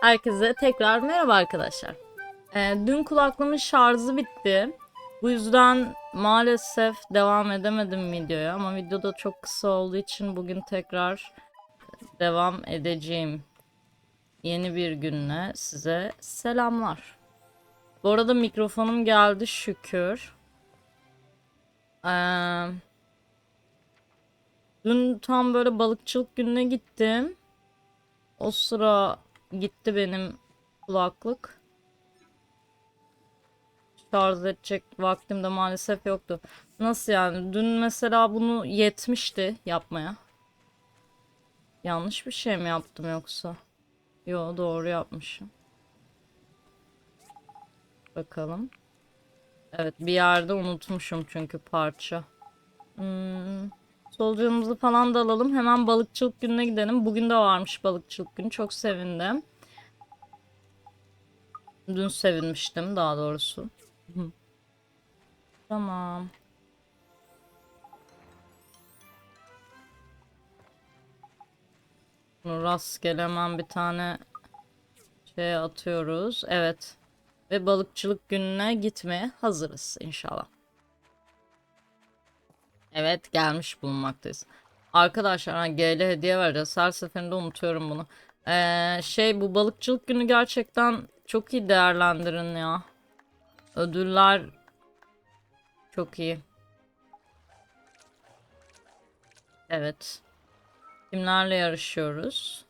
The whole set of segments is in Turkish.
Herkese tekrar merhaba arkadaşlar. Ee, dün kulaklığımın şarjı bitti. Bu yüzden maalesef devam edemedim videoya ama video da çok kısa olduğu için bugün tekrar devam edeceğim. Yeni bir günle size selamlar. Bu arada mikrofonum geldi şükür. Ee, dün tam böyle balıkçılık gününe gittim. O sıra gitti benim kulaklık. Şarj edecek vaktim de maalesef yoktu. Nasıl yani? Dün mesela bunu yetmişti yapmaya. Yanlış bir şey mi yaptım yoksa? Yo doğru yapmışım. Bakalım. Evet bir yerde unutmuşum çünkü parça. Hmm. Solucanımızı falan da alalım. Hemen balıkçılık gününe gidelim. Bugün de varmış balıkçılık günü. Çok sevindim. Dün sevinmiştim daha doğrusu. Tamam. Bunu rastgele hemen bir tane şey atıyoruz. Evet. Ve balıkçılık gününe gitmeye hazırız inşallah. Evet gelmiş bulunmaktayız. Arkadaşlar ha, GL hediye vereceğiz. Her seferinde unutuyorum bunu. Ee, şey bu balıkçılık günü gerçekten çok iyi değerlendirin ya. Ödüller çok iyi. Evet. Kimlerle yarışıyoruz?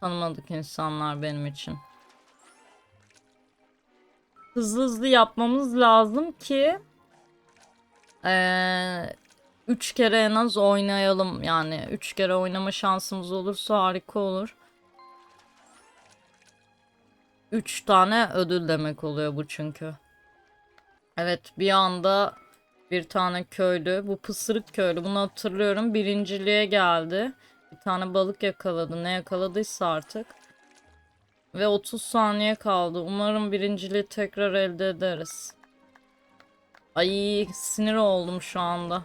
Tanımadık insanlar benim için hızlı hızlı yapmamız lazım ki ee, üç kere en az oynayalım yani üç kere oynama şansımız olursa harika olur. Üç tane ödül demek oluyor bu çünkü. Evet bir anda bir tane köylü bu pısırık köylü bunu hatırlıyorum birinciliğe geldi. Bir tane balık yakaladı ne yakaladıysa artık. Ve 30 saniye kaldı. Umarım birinciliği tekrar elde ederiz. Ay sinir oldum şu anda.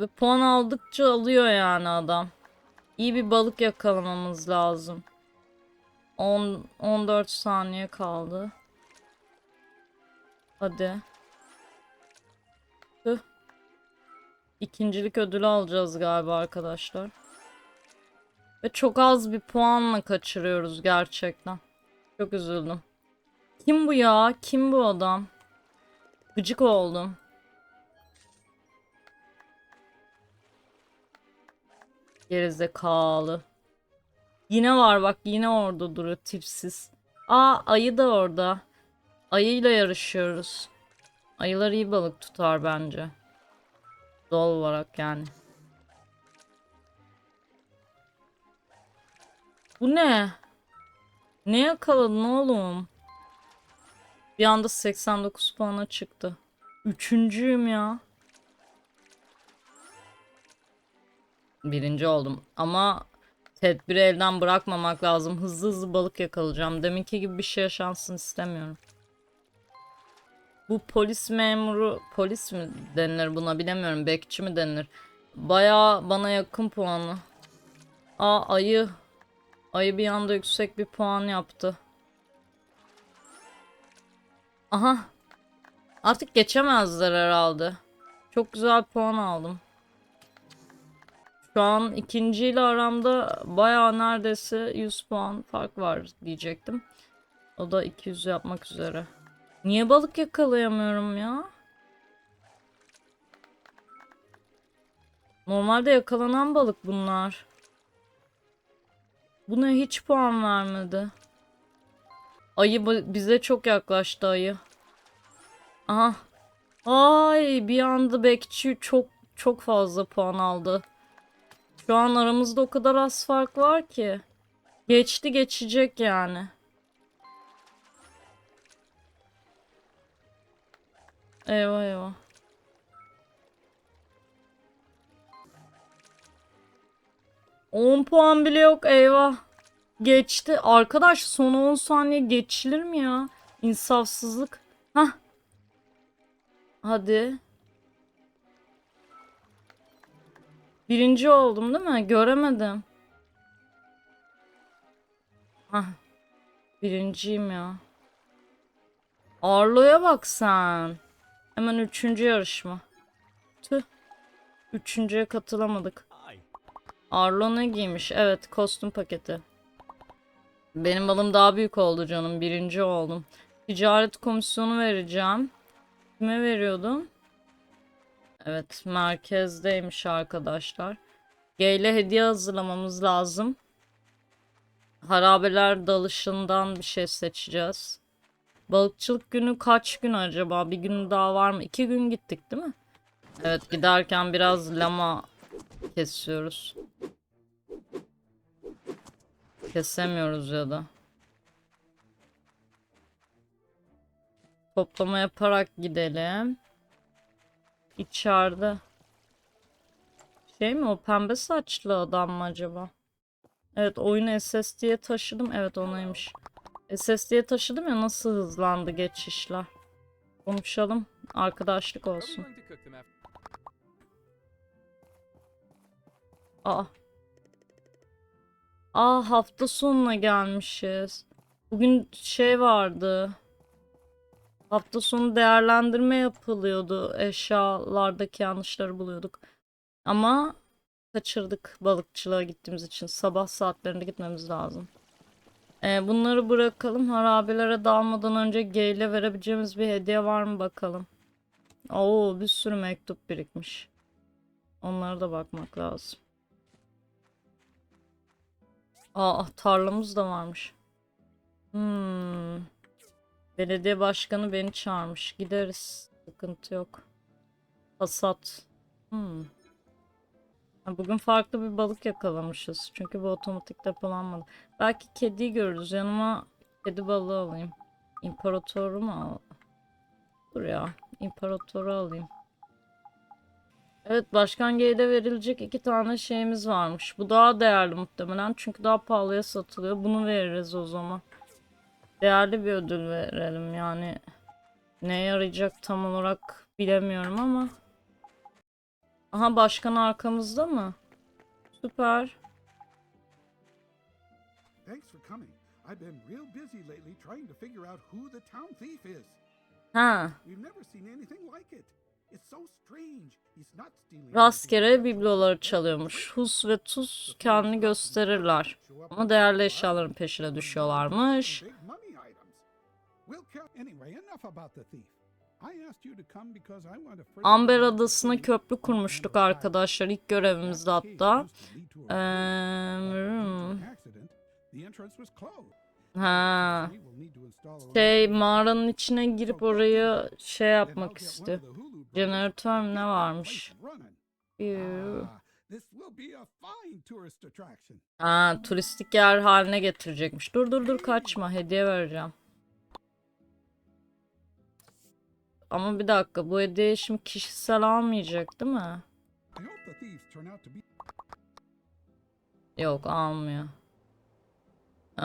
Ve puan aldıkça alıyor yani adam. İyi bir balık yakalamamız lazım. 10 14 saniye kaldı. Hadi. Tüh. İkincilik ödülü alacağız galiba arkadaşlar. Ve çok az bir puanla kaçırıyoruz gerçekten. Çok üzüldüm. Kim bu ya? Kim bu adam? Gıcık oldum. Gerizekalı. Yine var bak yine orada duruyor tipsiz. Aa ayı da orada. Ayıyla yarışıyoruz. Ayılar iyi balık tutar bence. Doğal olarak yani. Bu ne? Ne yakaladın oğlum? Bir anda 89 puana çıktı. Üçüncüyüm ya. Birinci oldum. Ama tedbiri elden bırakmamak lazım. Hızlı hızlı balık yakalayacağım. Deminki gibi bir şey yaşansın istemiyorum. Bu polis memuru, polis mi denilir buna bilemiyorum. Bekçi mi denilir? Baya bana yakın puanı. Aa ayı. Ayı bir anda yüksek bir puan yaptı. Aha. Artık geçemezler herhalde. Çok güzel puan aldım. Şu an ikinciyle aramda baya neredeyse 100 puan fark var diyecektim. O da 200 yapmak üzere. Niye balık yakalayamıyorum ya? Normalde yakalanan balık bunlar. Buna hiç puan vermedi. Ayı bize çok yaklaştı ayı. Aha. Ay bir anda bekçi çok çok fazla puan aldı. Şu an aramızda o kadar az fark var ki. Geçti geçecek yani. Eyvah eyvah. On puan bile yok eyvah. Geçti. Arkadaş son 10 saniye geçilir mi ya? İnsafsızlık. Hah. Hadi. Birinci oldum değil mi? Göremedim. Hah. Birinciyim ya. Arlo'ya bak sen. Hemen üçüncü yarışma. Tüh. Üçüncüye katılamadık. Arlo ne giymiş? Evet kostüm paketi. Benim balım daha büyük oldu canım. Birinci oldum. Ticaret komisyonu vereceğim. Kime veriyordum? Evet merkezdeymiş arkadaşlar. G ile hediye hazırlamamız lazım. Harabeler dalışından bir şey seçeceğiz. Balıkçılık günü kaç gün acaba? Bir gün daha var mı? İki gün gittik değil mi? Evet giderken biraz lama kesiyoruz. Kesemiyoruz ya da. Toplama yaparak gidelim. İçeride. Şey mi o pembe saçlı adam mı acaba? Evet oyunu SSD'ye taşıdım. Evet onaymış. SSD'ye taşıdım ya nasıl hızlandı geçişler. Konuşalım. Arkadaşlık olsun. Aa. Aa hafta sonuna gelmişiz. Bugün şey vardı. Hafta sonu değerlendirme yapılıyordu. Eşyalardaki yanlışları buluyorduk. Ama kaçırdık balıkçılığa gittiğimiz için. Sabah saatlerinde gitmemiz lazım. Ee, bunları bırakalım. Harabelere dalmadan önce G ile verebileceğimiz bir hediye var mı bakalım. Oo bir sürü mektup birikmiş. Onlara da bakmak lazım. Aa tarlamız da varmış. Hmm. Belediye başkanı beni çağırmış. Gideriz. Sıkıntı yok. Hasat. Hmm. Bugün farklı bir balık yakalamışız. Çünkü bu otomatik depolanmadı. Belki kediyi görürüz. Yanıma kedi balığı alayım. İmparatoru mu al? Dur ya. İmparatoru alayım. Evet Başkan G'de verilecek iki tane şeyimiz varmış. Bu daha değerli muhtemelen. Çünkü daha pahalıya satılıyor. Bunu veririz o zaman. Değerli bir ödül verelim yani. Ne yarayacak tam olarak bilemiyorum ama. Aha başkan arkamızda mı? Süper. Thanks for coming. I've been real busy lately trying to figure out who the town thief is. Ha. We've never seen anything like it. Rastgele bibloları çalıyormuş. Hus ve Tuz kendini gösterirler. Ama değerli eşyaların peşine düşüyorlarmış. Amber Adası'na köprü kurmuştuk arkadaşlar ilk görevimizde hatta. closed. ha. Şey mağaranın içine girip orayı şey yapmak istiyor. Jeneratör mü ne varmış? Yuh. Ah, this will be a fine tourist attraction. Ha, turistik yer haline getirecekmiş. Dur dur dur kaçma hediye vereceğim. Ama bir dakika bu hediye şimdi kişisel almayacak değil mi? Yok almıyor. Ee,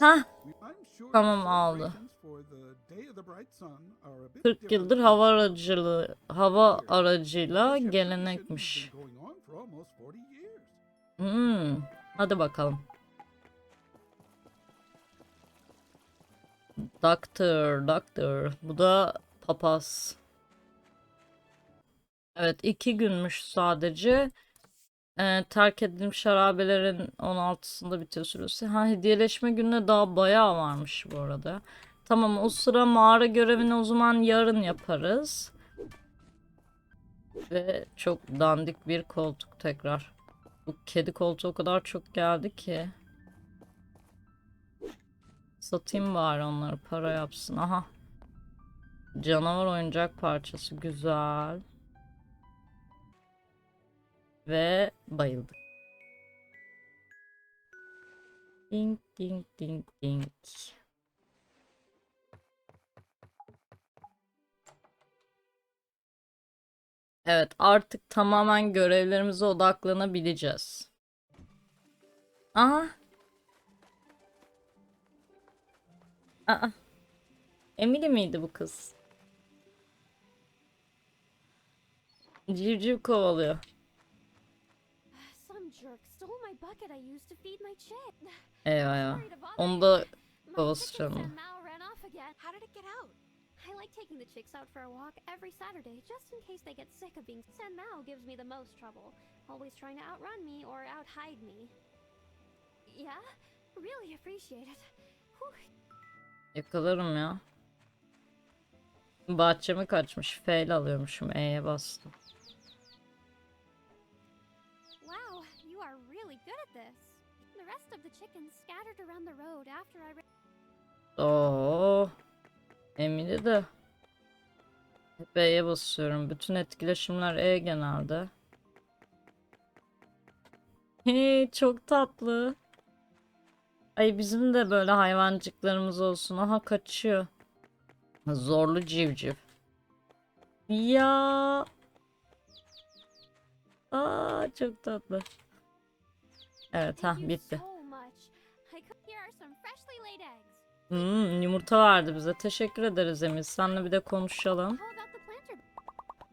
hah Tamam, aldı. celebrations for the Day of the Bright Sun are a bit 40 different yıldır hava aracılığı hava aracıyla gelenekmiş. been going on for almost 40 years. Hmm, hadi bakalım. Doctor, doctor. Bu da papaz. Evet, iki günmüş sadece. Ee, terk edilmiş harabelerin 16'sında bitiyor süresi. Ha, hediyeleşme gününe daha bayağı varmış bu arada. Tamam, o sıra mağara görevini o zaman yarın yaparız. Ve çok dandik bir koltuk tekrar. Bu kedi koltuğu o kadar çok geldi ki. Satayım bari onları para yapsın. Aha. Canavar oyuncak parçası güzel. Ve bayıldık. Ding ding ding ding. Evet, artık tamamen görevlerimize odaklanabileceğiz. Aha. Aa. Emily miydi bu kız? Civciv kovalıyor. Again. How did it get out? I like taking the chicks out for a walk every Saturday, just in case they get sick of being. San Mao gives me the most trouble, always trying to outrun me or outhide me. Yeah, really appreciate it. Yakalarım ya. Bahçeme kaçmış. Fail alıyormuşum. E'ye bastım. Oo. Emily de. Hep E'ye basıyorum. Bütün etkileşimler E genelde. Hey, çok tatlı. Ay bizim de böyle hayvancıklarımız olsun. Aha kaçıyor. Zorlu civciv. Ya. Aa çok tatlı. Evet ha bitti. Hmm, yumurta verdi bize. Teşekkür ederiz Emil. Seninle bir de konuşalım.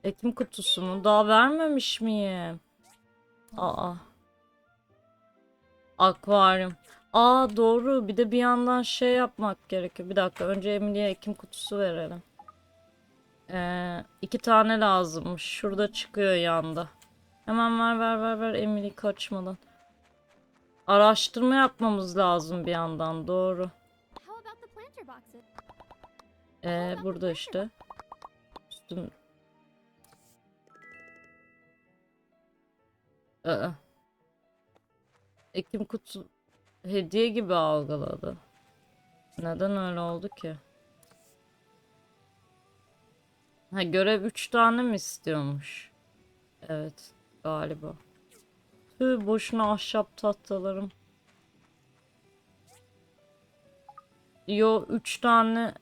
Ekim kutusu mu? Daha vermemiş miyim? Aa. Akvaryum. Aa doğru. Bir de bir yandan şey yapmak gerekiyor. Bir dakika. Önce Emily'e ekim kutusu verelim. Ee, iki tane lazımmış. Şurada çıkıyor yanda. Hemen ver ver ver ver Emily kaçmadan. Araştırma yapmamız lazım bir yandan. Doğru. Ee, burada işte. Üstüm. Aa. Ekim kutu hediye gibi algıladı. Neden öyle oldu ki? Ha görev 3 tane mi istiyormuş? Evet galiba. Tüh boşuna ahşap tahtalarım. Yo 3 tane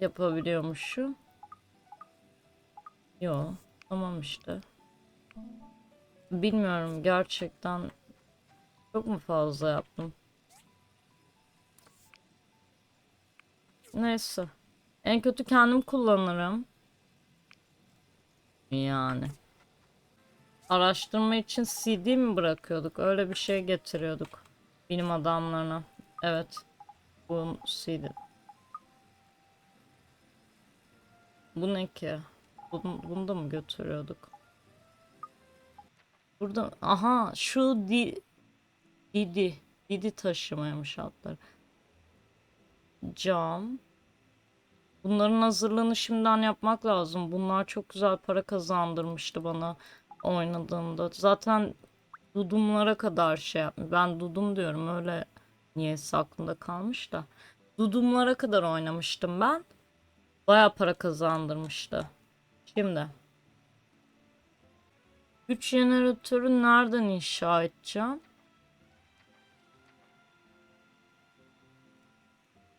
yapabiliyormuşum. Yo tamam işte. Bilmiyorum gerçekten çok mu fazla yaptım? Neyse. En kötü kendim kullanırım. Yani. Araştırma için CD mi bırakıyorduk? Öyle bir şey getiriyorduk. Bilim adamlarına. Evet. Bu CD. Bu ne ki? Bunu, bunu da mı götürüyorduk? Burada aha şu di, Didi. Didi taşımaymış altları. Cam. Bunların hazırlığını şimdiden yapmak lazım. Bunlar çok güzel para kazandırmıştı bana oynadığımda. Zaten dudumlara kadar şey yapmış. Ben dudum diyorum öyle niyeyse aklımda kalmış da. Dudumlara kadar oynamıştım ben. Baya para kazandırmıştı. Şimdi. Güç jeneratörü nereden inşa edeceğim?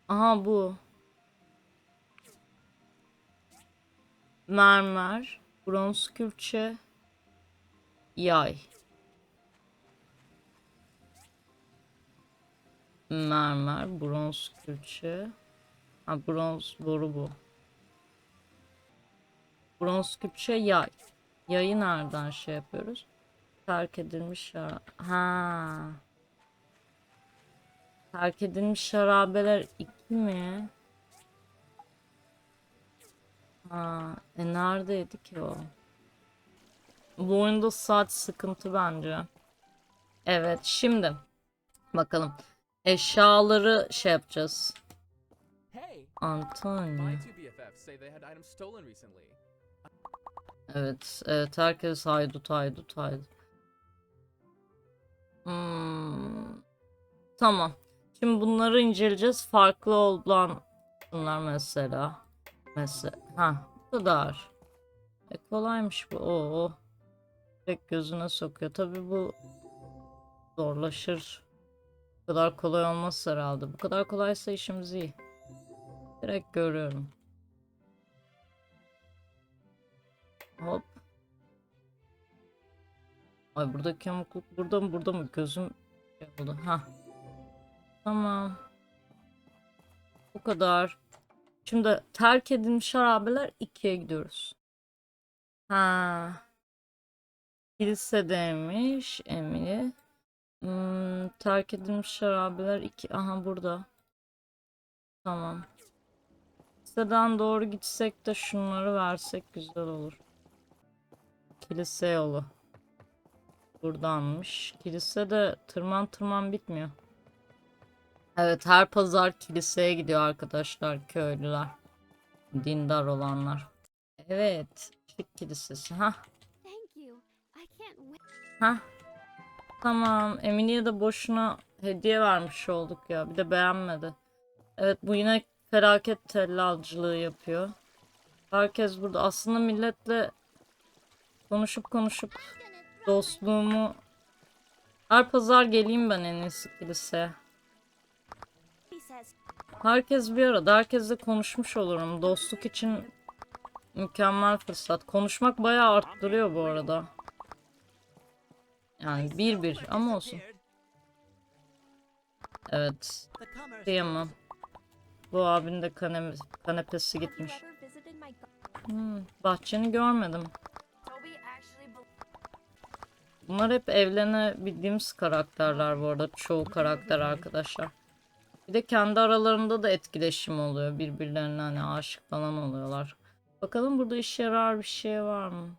Aha bu. Mermer, bronz külçe, yay. Mermer, bronz külçe. Ha bronz boru bu. Bronz külçe yay. Yayı nereden şey yapıyoruz? Terk edilmiş şarap. Ha. Terk edilmiş şarabeler iki mi? Ha, e neredeydi ki o? Bu oyunda saat sıkıntı bence. Evet, şimdi bakalım. Eşyaları şey yapacağız. Antonio. Evet, evet herkes haydut haydut haydut. Hmm. Tamam. Şimdi bunları inceleyeceğiz. Farklı olan bunlar mesela. Mesela. Ha, bu kadar. E kolaymış bu. Oo. Pek gözüne sokuyor. Tabii bu zorlaşır. Bu kadar kolay olmaz herhalde. Bu kadar kolaysa işimiz iyi. Direkt görüyorum. Hop. Ay buradaki yamukluk burada mı burada mı gözüm şey oldu. Ha. Tamam. Bu kadar. Şimdi terk edilmiş harabeler 2'ye gidiyoruz. Ha. Kilisedeymiş Emily. Hmm, terk edilmiş şarabeler iki. Aha burada. Tamam. Kiliseden doğru gitsek de şunları versek güzel olur. Kilise yolu. Buradanmış. Kilise de tırman tırman bitmiyor. Evet her pazar kiliseye gidiyor arkadaşlar köylüler. Dindar olanlar. Evet. Şık kilisesi. Ha. Wait. Ha. Tamam. Emine'ye de boşuna hediye vermiş olduk ya. Bir de beğenmedi. Evet bu yine felaket tellalcılığı yapıyor. Herkes burada. Aslında milletle konuşup konuşup dostluğumu her pazar geleyim ben en iyisi kiliseye. Herkes bir arada. Herkesle konuşmuş olurum. Dostluk için mükemmel fırsat. Konuşmak bayağı arttırıyor bu arada. Yani bir bir ama olsun. Evet. Kıyamam. Bu abinin de kane kanepesi gitmiş. Hmm, bahçeni görmedim. Bunlar hep evlenebildiğimiz karakterler bu arada. Çoğu karakter arkadaşlar. Bir de kendi aralarında da etkileşim oluyor. Birbirlerine hani aşık falan oluyorlar. Bakalım burada işe yarar bir şey var mı?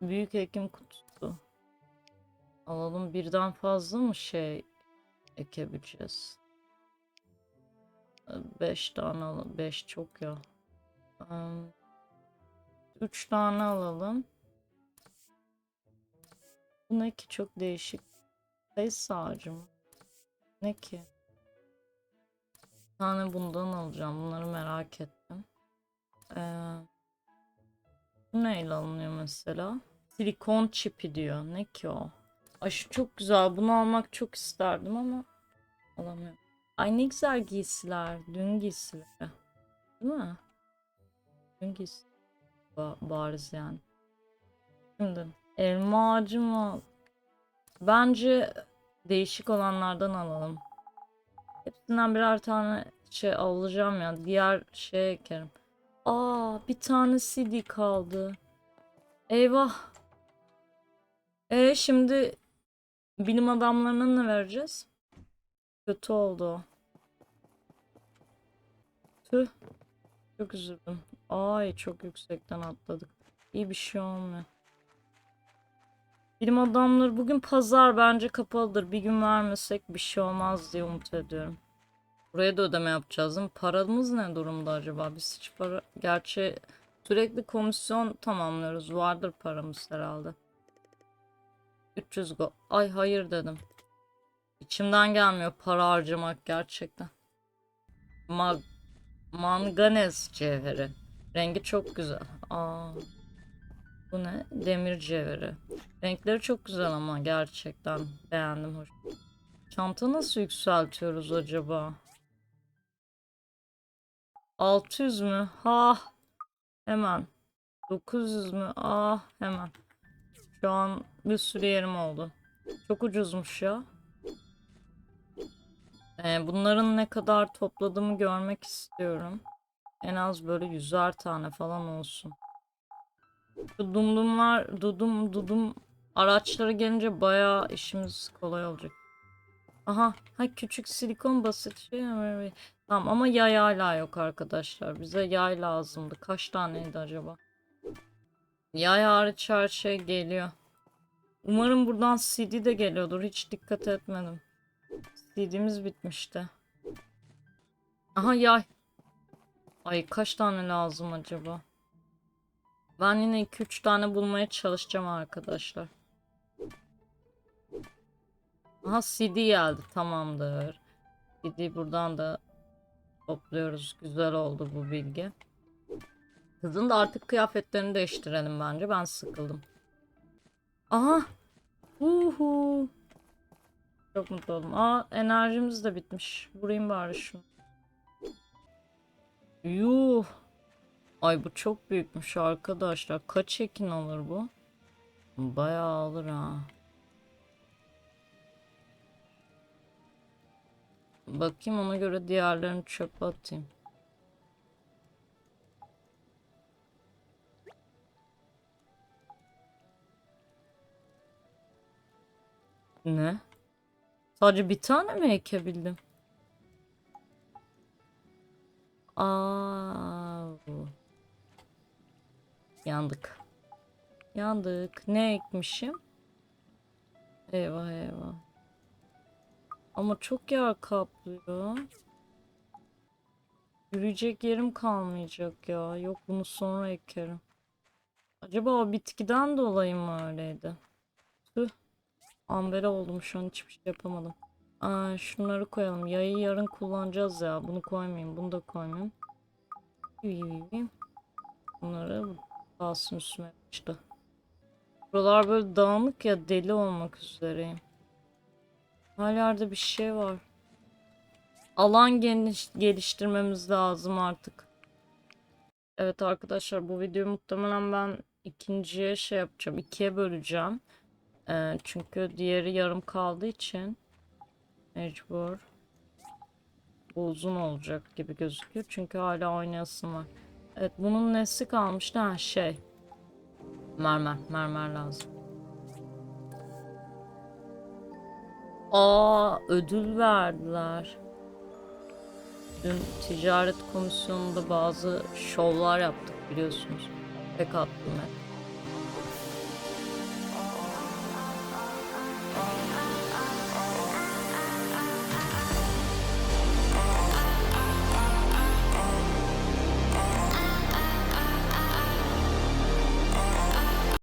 Büyük ekim kutusu. Alalım birden fazla mı şey ekebileceğiz? 5 tane alalım. 5 çok ya. Am, Üç tane alalım. Bu ne ki çok değişik. Sayısı ağacı mı? Ne ki? Bir tane bundan alacağım. Bunları merak ettim. Ee, bu neyle alınıyor mesela? Silikon çipi diyor. Ne ki o? Ay şu çok güzel. Bunu almak çok isterdim ama alamıyorum. Ay ne güzel giysiler. Dün giysileri. Değil mi? Dün giysi. Ba- bariz yani. Şimdi elma ağacı mı? Bence değişik olanlardan alalım. Hepsinden birer tane şey alacağım ya. Diğer şeye ekerim. Aa bir tane CD kaldı. Eyvah. E şimdi bilim adamlarına ne vereceğiz? Kötü oldu. Tüh. Çok üzüldüm. Ay çok yüksekten atladık. İyi bir şey olmuyor. Bilim adamları bugün pazar bence kapalıdır. Bir gün vermesek bir şey olmaz diye umut ediyorum. Buraya da ödeme yapacağız değil mi? Paramız ne durumda acaba? Biz hiç para... Gerçi sürekli komisyon tamamlıyoruz. Vardır paramız herhalde. 300 go. Ay hayır dedim. İçimden gelmiyor para harcamak gerçekten. Mag Manganez cevheri. Rengi çok güzel. Aa. Bu ne? Demir cevheri. Renkleri çok güzel ama gerçekten beğendim. Hoş. Çanta nasıl yükseltiyoruz acaba? 600 mü? Ha. Hemen. 900 mü? Ah hemen. Şu an bir sürü yerim oldu. Çok ucuzmuş ya. Ee, bunların ne kadar topladığımı görmek istiyorum. En az böyle yüzer tane falan olsun. Şu dumdumlar, dudum dudum araçları gelince bayağı işimiz kolay olacak. Aha, ha küçük silikon basit şey. Tamam ama yay hala yok arkadaşlar. Bize yay lazımdı. Kaç taneydi acaba? Yay hariç her şey geliyor. Umarım buradan CD de geliyordur. Hiç dikkat etmedim. CD'miz bitmişti. Aha yay. Ay kaç tane lazım acaba? Ben yine 2-3 tane bulmaya çalışacağım arkadaşlar. Aha CD geldi. Tamamdır. CD buradan da topluyoruz. Güzel oldu bu bilgi. Kızın da artık kıyafetlerini değiştirelim bence. Ben sıkıldım. Aha. Uhu. Çok mutlu oldum. Aa enerjimiz de bitmiş. Vurayım bari şunu. Yuh. Ay bu çok büyükmüş arkadaşlar. Kaç ekin alır bu? Bayağı alır ha. Bakayım ona göre diğerlerini çöpe atayım. Ne? Sadece bir tane mi ekebildim? Aa. Yandık. Yandık. Ne ekmişim? Eyvah eyvah. Ama çok yer kaplıyor. Yürüyecek yerim kalmayacak ya. Yok bunu sonra ekerim. Acaba o bitkiden dolayı mı öyleydi? Tüh. Ambere oldum şu an hiçbir şey yapamadım. Aa, şunları koyalım. Yayı yarın kullanacağız ya. Bunu koymayayım. Bunu da koymayayım. Bunları kalsın üstüme işte. Buralar böyle dağınık ya deli olmak üzereyim. Her yerde bir şey var. Alan geniş, geliştirmemiz lazım artık. Evet arkadaşlar bu videoyu muhtemelen ben ikinciye şey yapacağım. ikiye böleceğim. Ee, çünkü diğeri yarım kaldığı için mecbur. Bu uzun olacak gibi gözüküyor. Çünkü hala oynayasım var. Evet bunun nesi kalmıştı? Ha şey. Mermer. Mermer lazım. Aa ödül verdiler. Dün ticaret komisyonunda bazı şovlar yaptık biliyorsunuz. Pek attım.